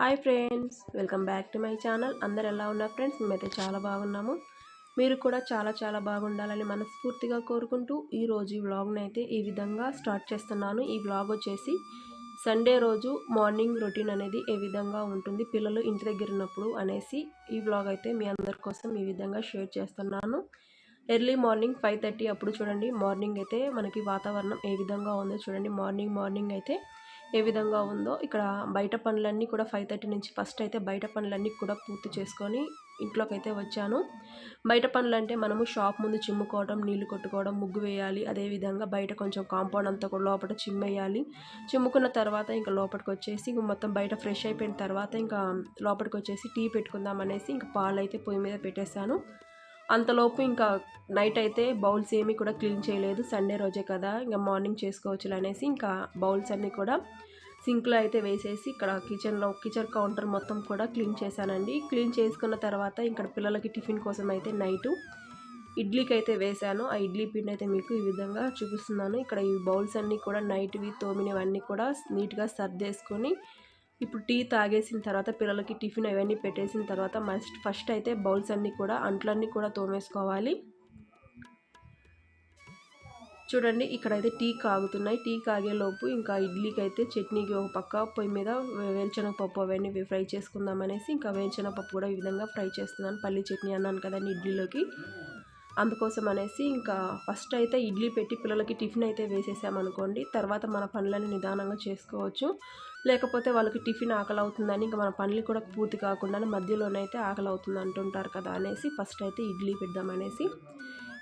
Hi friends welcome back to my channel. అందరు ఎలా ఉన్నారు ఫ్రెండ్స్? మేమైతే చాలా బాగున్నాము. మీరు కూడా చాలా చాలా బాగుండాలని మనస్ఫూర్తిగా కోరుకుంటూ ఈరోజు ఈ వ్లాగ్ని అయితే ఈ విధంగా స్టార్ట్ చేస్తున్నాను. ఈ వ్లాగ్ వచ్చేసి సండే రోజు మార్నింగ్ రొటీన్ అనేది ఏ విధంగా ఉంటుంది పిల్లలు ఇంటి దగ్గర ఉన్నప్పుడు అనేసి ఈ వ్లాగ్ అయితే మీ అందరి కోసం ఈ విధంగా షేర్ చేస్తున్నాను. ఎర్లీ మార్నింగ్ ఫైవ్ థర్టీ అప్పుడు చూడండి మార్నింగ్ అయితే మనకి వాతావరణం ఏ విధంగా ఉందో చూడండి. మార్నింగ్ మార్నింగ్ అయితే ఏ విధంగా ఉందో ఇక్కడ బయట పనులన్నీ కూడా ఫైవ్ థర్టీ నుంచి ఫస్ట్ అయితే బయట పనులన్నీ కూడా పూర్తి చేసుకొని ఇంట్లోకి అయితే వచ్చాను. బయట పనులంటే మనము షాప్ ముందు చిమ్ముకోవడం నీళ్ళు కొట్టుకోవడం ముగ్గు వేయాలి. అదేవిధంగా బయట కొంచెం కాంపౌండ్ అంతా కూడా లోపల చిమ్మేయాలి చిమ్ముకున్న తర్వాత ఇంకా లోపలికి వచ్చేసి ఇంక మొత్తం బయట ఫ్రెష్ అయిపోయిన తర్వాత ఇంకా లోపలికి వచ్చేసి టీ పెట్టుకుందాం అనేసి ఇంకా పాలు అయితే పొయ్యి మీద పెట్టేశాను. అంతలోపు ఇంకా నైట్ అయితే బౌల్స్ ఏమీ కూడా క్లీన్ చేయలేదు. సండే రోజే కదా ఇంకా మార్నింగ్ చేసుకోవచ్చు అనేసి ఇంకా బౌల్స్ అన్నీ కూడా సింక్లో అయితే వేసేసి ఇక్కడ కిచెన్లో కిచెన్ కౌంటర్ మొత్తం కూడా క్లీన్ చేశానండి. క్లీన్ చేసుకున్న తర్వాత ఇక్కడ పిల్లలకి టిఫిన్ కోసం అయితే నైటు ఇడ్లీకి అయితే వేశాను. ఆ ఇడ్లీ పిండి అయితే మీకు ఈ విధంగా చూపిస్తున్నాను. ఇక్కడ ఈ బౌల్స్ అన్నీ కూడా నైట్వి తోమినవన్నీ కూడా నీట్గా సర్దేసుకొని ఇప్పుడు టీ తాగేసిన తర్వాత పిల్లలకి టిఫిన్ అవన్నీ పెట్టేసిన తర్వాత మస్ట్ ఫస్ట్ అయితే బౌల్స్ అన్నీ కూడా అంట్లన్నీ కూడా తోమేసుకోవాలి. చూడండి ఇక్కడైతే టీ కాగుతున్నాయి. టీ కాగేలోపు ఇంకా ఇడ్లీకి అయితే చట్నీకి ఒక పక్క పొయ్యి మీద వేరుశనగ పప్పు అవన్నీ ఫ్రై చేసుకుందాం అనేసి ఇంకా వేరుశనగ పప్పు కూడా ఈ విధంగా ఫ్రై చేస్తున్నాను. పల్లి చట్నీ అన్నాను కదండి ఇడ్లీలోకి. అందుకోసం అనేసి ఇంకా ఫస్ట్ అయితే ఇడ్లీ పెట్టి పిల్లలకి టిఫిన్ అయితే వేసేసామనుకోండి తర్వాత మన పనులని నిదానంగా చేసుకోవచ్చు. లేకపోతే వాళ్ళకి టిఫిన్ ఆకలి అవుతుందని ఇంకా మన పనులు కూడా పూర్తి కాకుండా మధ్యలోనైతే ఆకలి అవుతుంది అంటుంటారు కదా అనేసి ఫస్ట్ అయితే ఇడ్లీ పెడదామనేసి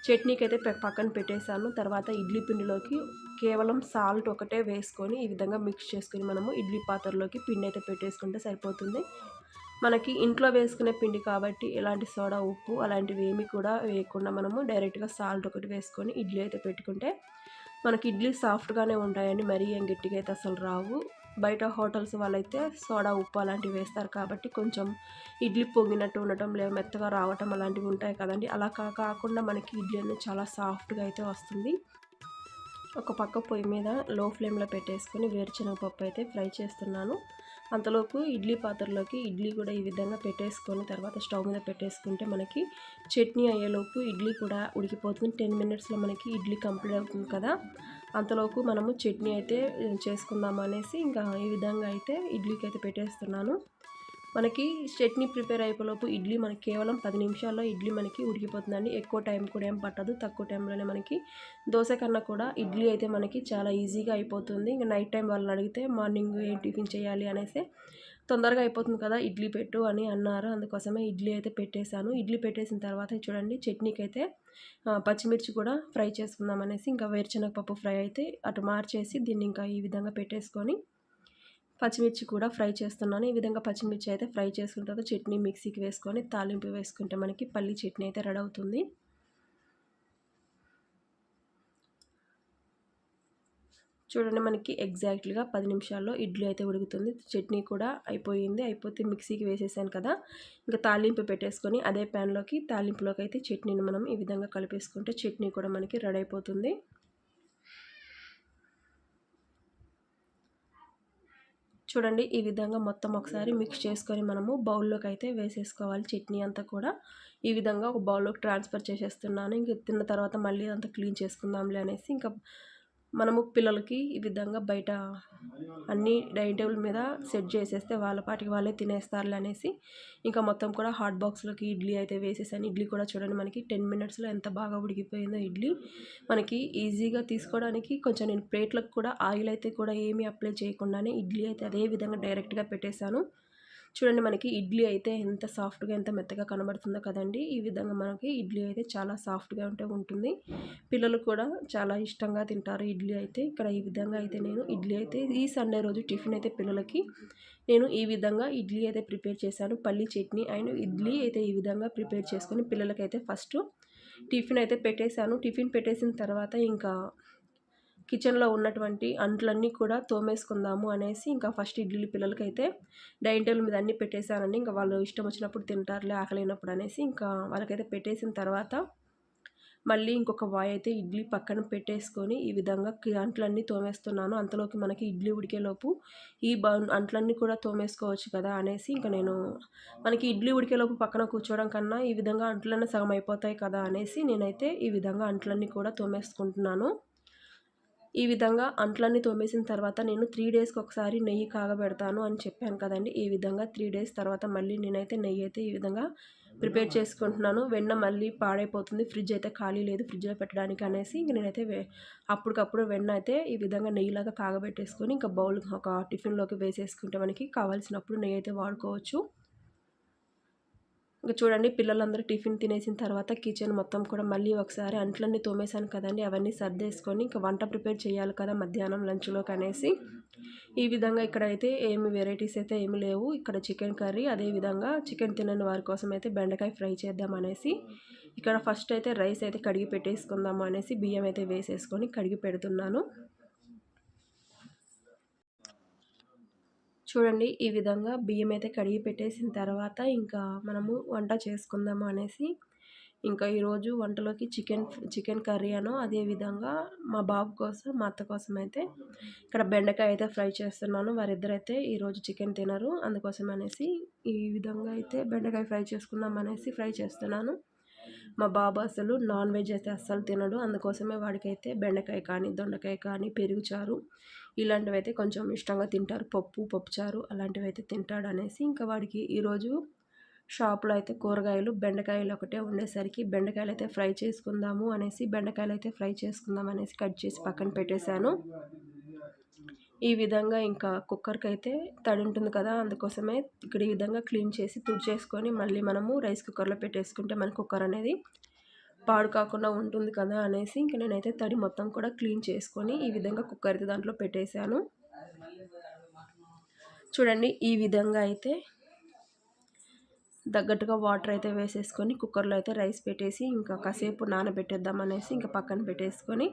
చట్నీకి అయితే పక్కన పెట్టేశాను. తర్వాత ఇడ్లీ పిండిలోకి కేవలం సాల్ట్ ఒకటే వేసుకొని ఈ విధంగా మిక్స్ చేసుకొని మనము ఇడ్లీ పాత్రలోకి పిండి అయితే పెట్టేసుకుంటే సరిపోతుంది. మనకి ఇంట్లో వేసుకునే పిండి కాబట్టి ఎలాంటి సోడా ఉప్పు అలాంటివి ఏమి కూడా వేయకుండా మనము డైరెక్ట్గా సాల్ట్ ఒకటి వేసుకొని ఇడ్లీ అయితే పెట్టుకుంటే మనకి ఇడ్లీ సాఫ్ట్గానే ఉంటాయండి. మరీ ఏం గట్టిగా అయితే అసలు రావు. బయట హోటల్స్ వాళ్ళైతే సోడా ఉప్పు అలాంటివి వేస్తారు కాబట్టి కొంచెం ఇడ్లీ పొంగినట్టు ఉండటం లేదా మెత్తగా రావటం అలాంటివి ఉంటాయి కదండి. అలా కాకుండా మనకి ఇడ్లీ అనేది చాలా సాఫ్ట్గా అయితే వస్తుంది. ఒక పక్క పొయ్యి మీద లో ఫ్లేమ్లో పెట్టేసుకొని వేరుశనగపప్పు అయితే ఫ్రై చేస్తున్నాను. అంతలోపు ఇడ్లీ పాత్రలోకి ఇడ్లీ కూడా ఈ విధంగా పెట్టేసుకొని తర్వాత స్టవ్ మీద పెట్టేసుకుంటే మనకి చట్నీ అయ్యేలోపు ఇడ్లీ కూడా ఉడికిపోతుంది. టెన్ మినిట్స్లో మనకి ఇడ్లీ కంప్లీట్ అవుతుంది కదా. అంతలోపు మనము చట్నీ అయితే చేసుకుందాం అనేసి ఇంకా ఈ విధంగా అయితే ఇడ్లీకి అయితే పెట్టేస్తున్నాను. మనకి చట్నీ ప్రిపేర్ అయిపోలోపు ఇడ్లీ మనకి కేవలం పది నిమిషాల్లో ఇడ్లీ మనకి ఉడికిపోతుందండి. ఎక్కువ టైం కూడా ఏం పట్టదు. తక్కువ టైంలోనే మనకి దోశ కన్నా కూడా ఇడ్లీ అయితే మనకి చాలా ఈజీగా అయిపోతుంది. ఇంకా నైట్ టైం వాళ్ళని అడిగితే మార్నింగ్ ఏం టిఫిన్ చేయాలి అనేసి తొందరగా అయిపోతుంది కదా ఇడ్లీ పెట్టు అని అన్నారు. అందుకోసమే ఇడ్లీ అయితే పెట్టేశాను. ఇడ్లీ పెట్టేసిన తర్వాత చూడండి చట్నీకి అయితే పచ్చిమిర్చి కూడా ఫ్రై చేసుకుందాం అనేసి ఇంకా వేరుశనగపప్పు ఫ్రై అయితే అటు మార్చేసి దీన్ని ఇంకా ఈ విధంగా పెట్టేసుకొని పచ్చిమిర్చి కూడా ఫ్రై చేస్తున్నాను. ఈ విధంగా పచ్చిమిర్చి అయితే ఫ్రై చేసుకున్న తర్వాత చట్నీ మిక్సీకి వేసుకొని తాలింపు వేసుకుంటే మనకి పల్లి చట్నీ అయితే రెడీ అవుతుంది. చూడండి మనకి ఎగ్జాక్ట్లీగా పది నిమిషాల్లో ఇడ్లీ అయితే ఉడుకుతుంది. చట్నీ కూడా అయిపోయింది. అయిపోతే మిక్సీకి వేసేసాను కదా. ఇంకా తాలింపు పెట్టేసుకొని అదే ప్యాన్లోకి తాలింపులోకి అయితే చట్నీని మనం ఈ విధంగా కలిపేసుకుంటే చట్నీ కూడా మనకి రెడీ అయిపోతుంది. చూడండి ఈ విధంగా మొత్తం ఒకసారి మిక్స్ చేసుకొని మనము బౌల్లోకి అయితే వేసేసుకోవాలి. చట్నీ అంతా కూడా ఈ విధంగా ఒక బౌల్లోకి ట్రాన్స్ఫర్ చేసేస్తున్నాను. ఇంక తిన్న తర్వాత మళ్ళీ అంతా క్లీన్ చేసుకుందాంలే అనేసి ఇంకా మనము పిల్లలకి ఈ విధంగా బయట అన్ని డైనింగ్ టేబుల్ మీద సెట్ చేసేస్తే వాళ్ళ పాటికి వాళ్ళే తినేస్తారులే అనేసి ఇంకా మొత్తం కూడా హాట్ బాక్స్లోకి ఇడ్లీ అయితే వేసేసాను. ఇడ్లీ కూడా చూడండి మనకి టెన్ మినిట్స్లో ఎంత బాగా ఉడికిపోయిందో ఇడ్లీ. మనకి ఈజీగా తీసుకోవడానికి కొంచెం నేను ప్లేట్లకు కూడా ఆయిల్ అయితే కూడా ఏమీ అప్లై చేయకుండానే ఇడ్లీ అయితే అదే విధంగా డైరెక్ట్గా పెట్టేశాను. చూడండి మనకి ఇడ్లీ అయితే ఎంత సాఫ్ట్గా ఎంత మెత్తగా కనబడుతుందో కదండి. ఈ విధంగా మనకి ఇడ్లీ అయితే చాలా సాఫ్ట్గా ఉంటే ఉంటుంది. పిల్లలు కూడా చాలా ఇష్టంగా తింటారు ఇడ్లీ అయితే. ఇక్కడ ఈ విధంగా అయితే నేను ఇడ్లీ అయితే ఈ సండే రోజు టిఫిన్ అయితే పిల్లలకి నేను ఈ విధంగా ఇడ్లీ అయితే ప్రిపేర్ చేశాను. పల్లి చట్నీ అండ్ ఇడ్లీ అయితే ఈ విధంగా ప్రిపేర్ చేసుకొని పిల్లలకైతే ఫస్ట్ టిఫిన్ అయితే పెట్టేశాను. టిఫిన్ పెట్టేసిన తర్వాత ఇంకా కిచెన్లో ఉన్నటువంటి అంట్లన్నీ కూడా తోమేసుకుందాము అనేసి ఇంకా ఫస్ట్ ఇడ్లీ పిల్లలకైతే డైనింగ్ టేబుల్ మీద అన్నీ పెట్టేశానండి. ఇంకా వాళ్ళు ఇష్టం వచ్చినప్పుడు తింటారులే ఆకలినప్పుడు అనేసి ఇంకా వాళ్ళకైతే పెట్టేసిన తర్వాత మళ్ళీ ఇంకొక వాయ్ అయితే ఇడ్లీ పక్కన పెట్టేసుకొని ఈ విధంగా అంట్లన్నీ తోమేస్తున్నాను. అంతలోకి మనకి ఇడ్లీ ఉడికేలోపు ఈ అంట్లన్నీ కూడా తోమేసుకోవచ్చు కదా అనేసి ఇంకా నేను మనకి ఇడ్లీ ఉడికేలోపు పక్కన కూర్చోవడం కన్నా ఈ విధంగా అంట్లన్నీ సగం అయిపోతాయి కదా అనేసి నేనైతే ఈ విధంగా అంట్లన్నీ కూడా తోమేసుకుంటున్నాను. ఈ విధంగా అంట్లన్నీ తోమేసిన తర్వాత నేను త్రీ డేస్కి ఒకసారి నెయ్యి కాగబెడతాను అని చెప్పాను కదండి. ఈ విధంగా త్రీ డేస్ తర్వాత మళ్ళీ నేనైతే నెయ్యి అయితే ఈ విధంగా ప్రిపేర్ చేసుకుంటున్నాను. వెన్న మళ్ళీ పాడైపోతుంది. ఫ్రిడ్జ్ అయితే ఖాళీ లేదు. ఫ్రిడ్జ్లో పెట్టడానికి అనేసి ఇంక నేనైతే అప్పటికప్పుడు వెన్న అయితే ఈ విధంగా నెయ్యిలాగా కాగబెట్టేసుకొని ఇంకా బౌల్ ఒక టిఫిన్లోకి వేసేసుకుంటే మనకి కావాల్సినప్పుడు నెయ్యి అయితే వాడుకోవచ్చు. ఇంకా చూడండి పిల్లలందరూ టిఫిన్ తినేసిన తర్వాత కిచెన్ మొత్తం కూడా మళ్ళీ ఒకసారి అంట్లన్నీ తోమేశాను కదండి అవన్నీ సర్దేసుకొని ఇంకా వంట ప్రిపేర్ చేయాలి కదా మధ్యాహ్నం లంచ్లోకి అనేసి. ఈ విధంగా ఇక్కడ అయితే ఏమి వెరైటీస్ అయితే ఏమి లేవు. ఇక్కడ చికెన్ కర్రీ అదేవిధంగా చికెన్ తినని వారి కోసం అయితే బెండకాయ ఫ్రై చేద్దాం అనేసి. ఇక్కడ ఫస్ట్ అయితే రైస్ అయితే కడిగి పెట్టేసుకుందాము అనేసి బియ్యం అయితే వేసేసుకొని కడిగి పెడుతున్నాను. చూడండి ఈ విధంగా బియ్యం అయితే కడిగి పెట్టేసిన తర్వాత ఇంకా మనము వంట చేసుకుందాము అనేసి ఇంకా ఈరోజు వంటలోకి చికెన్ చికెన్ కర్రీ అను అదేవిధంగా మా బాబు కోసం మా అత్త కోసం అయితే ఇక్కడ బెండకాయ అయితే ఫ్రై చేస్తున్నాను. వారిద్దరైతే ఈరోజు చికెన్ తినరు. అందుకోసం అనేసి ఈ విధంగా అయితే బెండకాయ ఫ్రై చేసుకుందాం అనేసి ఫ్రై చేస్తున్నాను. మా బాబు అసలు నాన్ వెజ్ అయితే అస్సలు తినడు. అందుకోసమే వాడికైతే బెండకాయ కానీ దొండకాయ కానీ పెరుగుచారు ఇలాంటివి అయితే కొంచెం ఇష్టంగా తింటారు. పప్పు పప్పుచారు అలాంటివి అయితే తింటాడు అనేసి ఇంకా వాడికి ఈరోజు షాప్లో అయితే కూరగాయలు బెండకాయలు ఒకటే ఉండేసరికి బెండకాయలు అయితే ఫ్రై చేసుకుందాము అనేసి బెండకాయలు అయితే ఫ్రై చేసుకుందాం అనేసి కట్ చేసి పక్కన పెట్టేశాను. ఈ విధంగా ఇంకా కుక్కర్కి అయితే తడి ఉంటుంది కదా అందుకోసమే ఇక్కడ ఈ విధంగా క్లీన్ చేసి తుడిచేసుకొని మళ్ళీ మనము రైస్ కుక్కర్లో పెట్టేసుకుంటే మన కుక్కర్ అనేది పాడు కాకుండా ఉంటుంది కదా అనేసి ఇంక నేనైతే తడి మొత్తం కూడా క్లీన్ చేసుకొని ఈ విధంగా కుక్కర్ అయితే దాంట్లో పెట్టేశాను. చూడండి ఈ విధంగా అయితే తగ్గట్టుగా వాటర్ అయితే వేసేసుకొని కుక్కర్లో అయితే రైస్ పెట్టేసి ఇంకా కాసేపు నానబెట్టేద్దాం అనేసి ఇంకా పక్కన పెట్టేసుకొని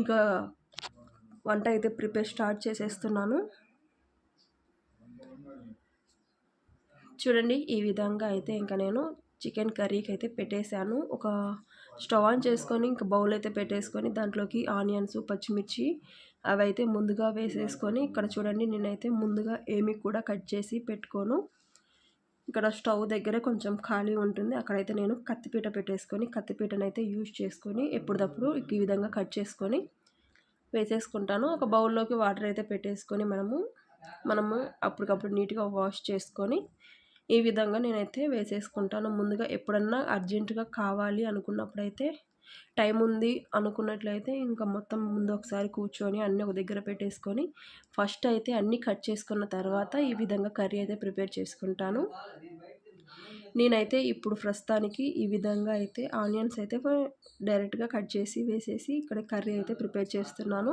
ఇంకా వంట అయితే ప్రిపేర్ స్టార్ట్ చేసేస్తున్నాను. చూడండి ఈ విధంగా అయితే ఇంకా నేను చికెన్ కర్రీకి అయితే పెట్టేశాను. ఒక స్టవ్ ఆన్ చేసుకొని ఇంకా బౌల్ అయితే పెట్టేసుకొని దాంట్లోకి ఆనియన్స్ పచ్చిమిర్చి అవి అయితే ముందుగా వేసేసుకొని ఇక్కడ చూడండి నేనైతే ముందుగా ఏమి కూడా కట్ చేసి పెట్టుకోను. ఇక్కడ స్టవ్ దగ్గర కొంచెం ఖాళీ ఉంటుంది. అక్కడైతే నేను కత్తిపీట పెట్టేసుకొని కత్తిపీటనైతే యూజ్ చేసుకొని ఎప్పటికప్పుడు ఈ విధంగా కట్ చేసుకొని వేసేసుకుంటాను. ఒక బౌల్లోకి వాటర్ అయితే పెట్టేసుకొని మనము మనము అప్పటికప్పుడు నీట్గా వాష్ చేసుకొని ఈ విధంగా నేనైతే వేసేసుకుంటాను. ముందుగా ఎప్పుడన్నా అర్జెంటుగా కావాలి అనుకున్నప్పుడైతే టైం ఉంది అనుకున్నట్లయితే ఇంకా మొత్తం ముందు ఒకసారి కూర్చొని అన్నీ ఒక దగ్గర పెట్టేసుకొని ఫస్ట్ అయితే అన్నీ కట్ చేసుకున్న తర్వాత ఈ విధంగా కర్రీ అయితే ప్రిపేర్ చేసుకుంటాను. నేనైతే ఇప్పుడు ప్రస్తుతానికి ఈ విధంగా అయితే ఆనియన్స్ అయితే డైరెక్ట్గా కట్ చేసి వేసేసి ఇక్కడ కర్రీ అయితే ప్రిపేర్ చేస్తున్నాను.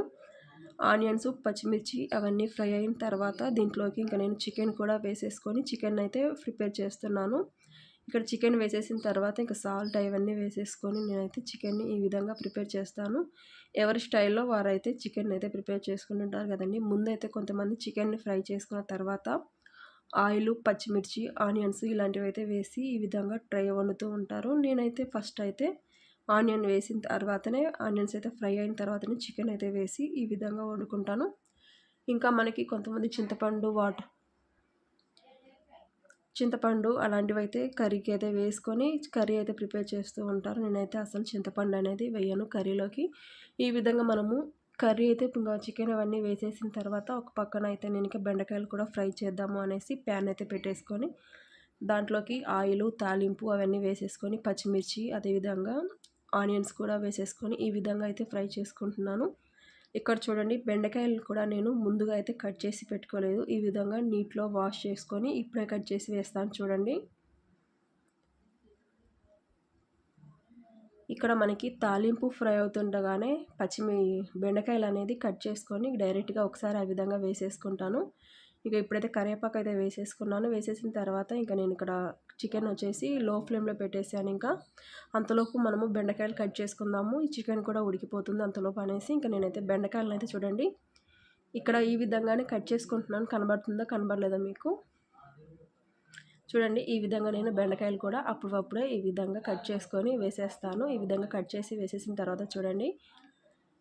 ఆనియన్స్ పచ్చిమిర్చి అవన్నీ ఫ్రై అయిన తర్వాత దీంట్లోకి ఇంకా నేను చికెన్ కూడా వేసేసుకొని చికెన్ అయితే ప్రిపేర్ చేస్తున్నాను. ఇక్కడ చికెన్ వేసేసిన తర్వాత ఇంకా సాల్ట్ అవన్నీ వేసేసుకొని నేనైతే చికెన్ని ఈ విధంగా ప్రిపేర్ చేస్తాను. ఎవరి స్టైల్లో వారైతే చికెన్ అయితే ప్రిపేర్ చేసుకుంటుంటారు కదండి. ముందైతే కొంతమంది చికెన్ని ఫ్రై చేసుకున్న తర్వాత ఆయిల్ పచ్చిమిర్చి ఆనియన్స్ ఇలాంటివి అయితే వేసి ఈ విధంగా ట్రై వండుతూ ఉంటారు. నేనైతే ఫస్ట్ అయితే ఆనియన్ వేసిన తర్వాతనే ఆనియన్స్ అయితే ఫ్రై అయిన తర్వాతనే చికెన్ అయితే వేసి ఈ విధంగా వండుకుంటాను. ఇంకా మనకి కొంతమంది చింతపండు వాటర్ చింతపండు అలాంటివి అయితే కర్రీకి అయితే వేసుకొని కర్రీ అయితే ప్రిపేర్ చేస్తూ ఉంటారు. నేనైతే అసలు చింతపండు అనేది వేయను కర్రీలోకి. ఈ విధంగా మనము కర్రీ అయితే ఇంకా చికెన్ అవన్నీ వేసేసిన తర్వాత ఒక పక్కన అయితే నేను బెండకాయలు కూడా ఫ్రై చేద్దాము అనేసి ప్యాన్ అయితే పెట్టేసుకొని దాంట్లోకి ఆయిల్ తాలింపు అవన్నీ వేసేసుకొని పచ్చిమిర్చి అదేవిధంగా ఆనియన్స్ కూడా వేసేసుకొని ఈ విధంగా అయితే ఫ్రై చేసుకుంటున్నాను. ఇక్కడ చూడండి బెండకాయలు కూడా నేను ముందుగా అయితే కట్ చేసి పెట్టుకోలేదు. ఈ విధంగా నీటిలో వాష్ చేసుకొని ఇప్పుడే కట్ చేసి వేస్తాను చూడండి. ఇక్కడ మనకి తాలింపు ఫ్రై అవుతుండగానే పచ్చిమి బెండకాయలు అనేది కట్ చేసుకొని డైరెక్ట్గా ఒకసారి ఆ విధంగా వేసేసుకుంటాను. ఇక ఇప్పుడైతే కరివేపాకు అయితే వేసేసుకున్నాను. వేసేసిన తర్వాత ఇంకా నేను ఇక్కడ చికెన్ వచ్చేసి లో ఫ్లేమ్లో పెట్టేసాను ఇంకా. అంతలోపు మనము బెండకాయలు కట్ చేసుకుందాము. ఈ చికెన్ కూడా ఉడికిపోతుంది అంతలోపు అనేసి ఇంకా నేనైతే బెండకాయలను అయితే చూడండి. ఇక్కడ ఈ విధంగానే కట్ చేసుకుంటున్నాను. కనబడుతుందా? కనబడలేదా మీకు? చూడండి ఈ విధంగా నేను బెండకాయలు కూడా అప్పుడప్పుడే ఈ విధంగా కట్ చేసుకొని వేసేస్తాను. ఈ విధంగా కట్ చేసి వేసేసిన తర్వాత చూడండి.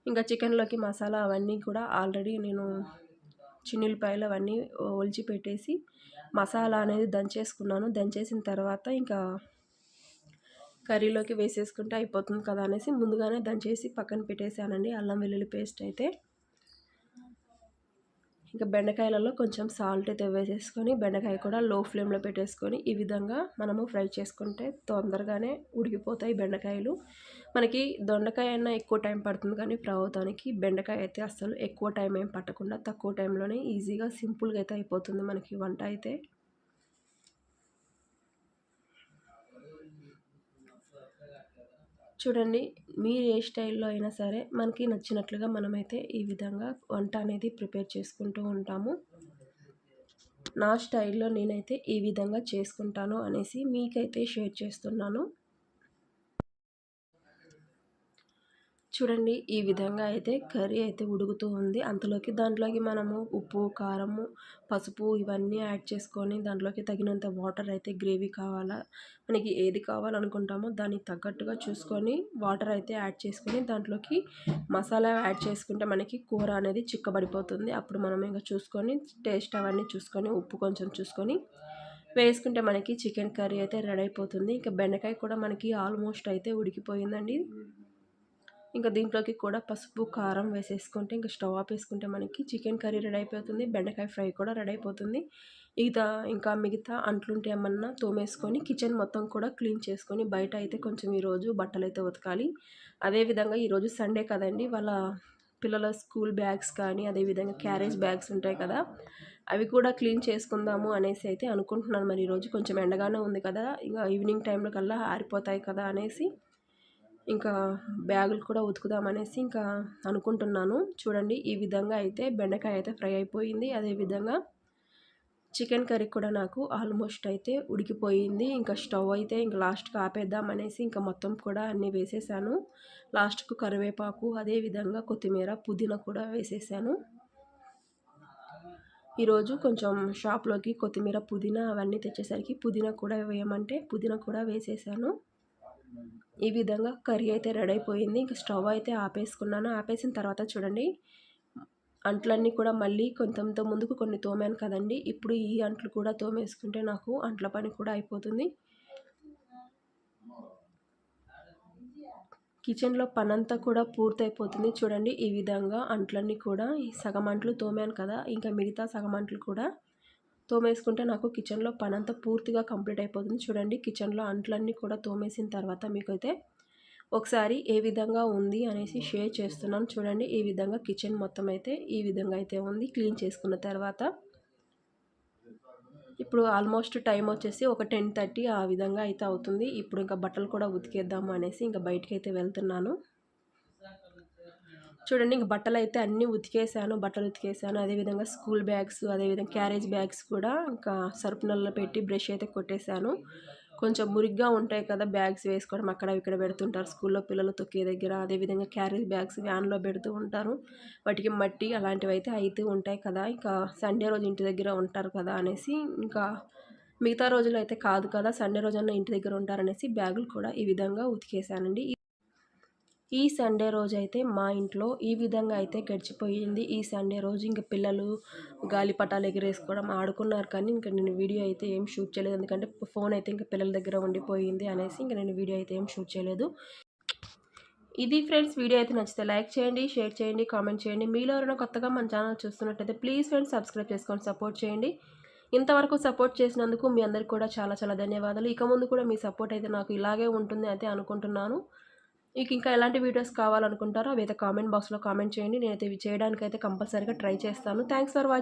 ఇంకా చికెన్లోకి మసాలా అవన్నీ కూడా ఆల్రెడీ నేను చిన్నులపాయలు అవన్నీ ఒలిచి పెట్టేసి మసాలా అనేది దంచేసుకున్నాను. దంచేసిన తర్వాత ఇంకా కర్రీలోకి వేసేసుకుంటే అయిపోతుంది కదా అనేసి ముందుగానే దంచేసి పక్కన పెట్టేశానండి. అల్లం వెల్లుల్లి పేస్ట్ అయితే ఇంకా బెండకాయలలో కొంచెం సాల్ట్ అయితే వేసేసుకొని బెండకాయ కూడా లో ఫ్లేమ్లో పెట్టేసుకొని ఈ విధంగా మనము ఫ్రై చేసుకుంటే తొందరగానే ఉడికిపోతాయి బెండకాయలు. మనకి దొండకాయ అయినా ఎక్కువ టైం పడుతుంది కానీ ఫ్రై అవడానికి బెండకాయ అయితే అసలు ఎక్కువ టైం ఏం పట్టకుండా తక్కువ టైంలోనే ఈజీగా సింపుల్గా అయితే అయిపోతుంది మనకి వంట అయితే. చూడండి మీరు ఏ స్టైల్లో అయినా సరే మనకి నచ్చినట్లుగా మనమైతే ఈ విధంగా వంట అనేది ప్రిపేర్ చేసుకుంటూ ఉంటాము. నా స్టైల్లో నేనైతే ఈ విధంగా చేసుకుంటాను అనేసి మీకైతే షేర్ చేస్తున్నాను. చూడండి ఈ విధంగా అయితే కర్రీ అయితే ఉడుకుతూ ఉంది. అంతలోకి దాంట్లోకి మనము ఉప్పు కారము పసుపు ఇవన్నీ యాడ్ చేసుకొని దాంట్లోకి తగినంత వాటర్ అయితే గ్రేవీ కావాలా మనకి ఏది కావాలనుకుంటామో దానికి తగ్గట్టుగా చూసుకొని వాటర్ అయితే యాడ్ చేసుకొని దాంట్లోకి మసాలా యాడ్ చేసుకుంటే మనకి కూర అనేది చిక్కబడిపోతుంది. అప్పుడు మనం ఇంకా చూసుకొని టేస్ట్ అవన్నీ చూసుకొని ఉప్పు కొంచెం చూసుకొని వేసుకుంటే మనకి చికెన్ కర్రీ అయితే రెడీ అయిపోతుంది. ఇంకా బెండకాయ కూడా మనకి ఆల్మోస్ట్ అయితే ఉడికిపోయిందండి. ఇంకా దీంట్లోకి కూడా పసుపు కారం వేసేసుకుంటే ఇంకా స్టవ్ ఆపేసుకుంటే మనకి చికెన్ కర్రీ రెడీ అయిపోతుంది బెండకాయ ఫ్రై కూడా రెడీ అయిపోతుంది. ఇక ఇంకా మిగతా అంట్లుంటే ఏమన్నా తోమేసుకొని కిచెన్ మొత్తం కూడా క్లీన్ చేసుకొని బయట అయితే కొంచెం ఈరోజు బట్టలు అయితే ఉతకాలి అదేవిధంగా ఈరోజు సండే కదండి వాళ్ళ పిల్లల స్కూల్ బ్యాగ్స్ కానీ అదేవిధంగా క్యారేజ్ బ్యాగ్స్ ఉంటాయి కదా అవి కూడా క్లీన్ చేసుకుందాము అనేసి అయితే అనుకుంటున్నాను. మరి ఈరోజు కొంచెం ఎండగానే ఉంది కదా ఇంకా ఈవినింగ్ టైంలో కల్లా ఆరిపోతాయి కదా అనేసి ఇంకా బ్యాగులు కూడా ఉతుకుదామనేసి ఇంకా అనుకుంటున్నాను. చూడండి ఈ విధంగా అయితే బెండకాయ అయితే ఫ్రై అయిపోయింది. అదేవిధంగా చికెన్ కర్రీ కూడా నాకు ఆల్మోస్ట్ అయితే ఉడికిపోయింది. ఇంకా స్టవ్ అయితే ఇంకా లాస్ట్కి ఆపేద్దాం అనేసి ఇంకా మొత్తం కూడా అన్నీ వేసేసాను. లాస్ట్కు కరివేపాకు అదేవిధంగా కొత్తిమీర పుదీనా కూడా వేసేసాను. ఈరోజు కొంచెం షాప్లోకి కొత్తిమీర పుదీనా అవన్నీ తెచ్చేసరికి పుదీనా కూడా వేయమంటే పుదీనా కూడా వేసేసాను. ఈ విధంగా కర్రీ అయితే రెడీ అయిపోయింది ఇంకా స్టవ్ అయితే ఆపేసుకున్నాను. ఆపేసిన తర్వాత చూడండి అంట్లన్నీ కూడా మళ్ళీ కొంత ముందుకు కొన్ని తోమాను కదండి. ఇప్పుడు ఈ అంట్లు కూడా తోమేసుకుంటే నాకు అంట్ల పని కూడా అయిపోతుంది. కిచెన్లో పనంతా కూడా పూర్తయిపోతుంది. చూడండి ఈ విధంగా అంట్లన్నీ కూడా సగం అంట్లు తోమాను కదా ఇంకా మిగతా సగం అంట్లు కూడా తోమేసుకుంటే నాకు కిచెన్లో పని అంతా పూర్తిగా కంప్లీట్ అయిపోతుంది. చూడండి కిచెన్లో అంట్లన్నీ కూడా తోమేసిన తర్వాత మీకైతే ఒకసారి ఏ విధంగా ఉంది అనేసి షేర్ చేస్తున్నాను. చూడండి ఈ విధంగా కిచెన్ మొత్తం అయితే ఈ విధంగా అయితే ఉంది. క్లీన్ చేసుకున్న తర్వాత ఇప్పుడు ఆల్మోస్ట్ టైం వచ్చేసి ఒక టెన్ థర్టీ ఆ విధంగా అయితే అవుతుంది. ఇప్పుడు ఇంకా బట్టలు కూడా ఉతికేద్దాము అనేసి ఇంకా బయటకి అయితే వెళ్తున్నాను. చూడండి ఇంక బట్టలు అయితే అన్నీ ఉతికేసాను బట్టలు ఉతికేసాను. అదేవిధంగా స్కూల్ బ్యాగ్స్ అదేవిధంగా క్యారేజ్ బ్యాగ్స్ కూడా ఇంకా సరుపు నల్ల పెట్టి బ్రష్ అయితే కొట్టేశాను కొంచెం మురిగ్గా ఉంటాయి కదా బ్యాగ్స్ వేసుకోవడం అక్కడ ఇక్కడ పెడుతుంటారు. స్కూల్లో పిల్లలు తొక్కే దగ్గర అదేవిధంగా క్యారేజ్ బ్యాగ్స్ వ్యాన్లో పెడుతూ ఉంటారు. వాటికి మట్టి అలాంటివి అయితే అవుతూ ఉంటాయి కదా. ఇంకా సండే రోజు ఇంటి దగ్గర ఉంటారు కదా అనేసి ఇంకా మిగతా రోజులు అయితే కాదు కదా సండే రోజన్నా ఇంటి దగ్గర ఉంటారనేసి బ్యాగులు కూడా ఈ విధంగా ఉతికేసానండి. ఈ సండే రోజు అయితే మా ఇంట్లో ఈ విధంగా అయితే గడిచిపోయింది. ఈ సండే రోజు ఇంకా పిల్లలు గాలిపటాలు ఎగిరేసుకోవడం ఆడుకున్నారు కానీ ఇంకా నేను వీడియో అయితే ఏం షూట్ చేయలేదు. ఎందుకంటే ఫోన్ అయితే ఇంకా పిల్లల దగ్గర ఉండిపోయింది అనేసి ఇంకా నేను వీడియో అయితే ఏం షూట్ చేయలేదు. ఇది ఫ్రెండ్స్ వీడియో అయితే నచ్చితే లైక్ చేయండి షేర్ చేయండి కామెంట్ చేయండి. మీలో ఎవరైనా కొత్తగా మన ఛానల్ చూస్తున్నట్టయితే ప్లీజ్ ఫ్రెండ్స్ సబ్స్క్రైబ్ చేసుకొని సపోర్ట్ చేయండి. ఇంతవరకు సపోర్ట్ చేసినందుకు మీ అందరికి కూడా చాలా చాలా ధన్యవాదాలు. ఇక ముందు కూడా మీ సపోర్ట్ అయితే నాకు ఇలాగే ఉంటుంది అయితే అనుకుంటున్నాను. మీకు ఇంకా ఎలాంటి వీడియోస్ కావాలనుకుంటారో అవి అయితే కామెంట్ బాక్స్లో కామెంట్ చేయండి. నేనైతే ఇవి చేయడానికి అయితే కంపల్సరీగా ట్రై చేస్తాను. Thanks for watching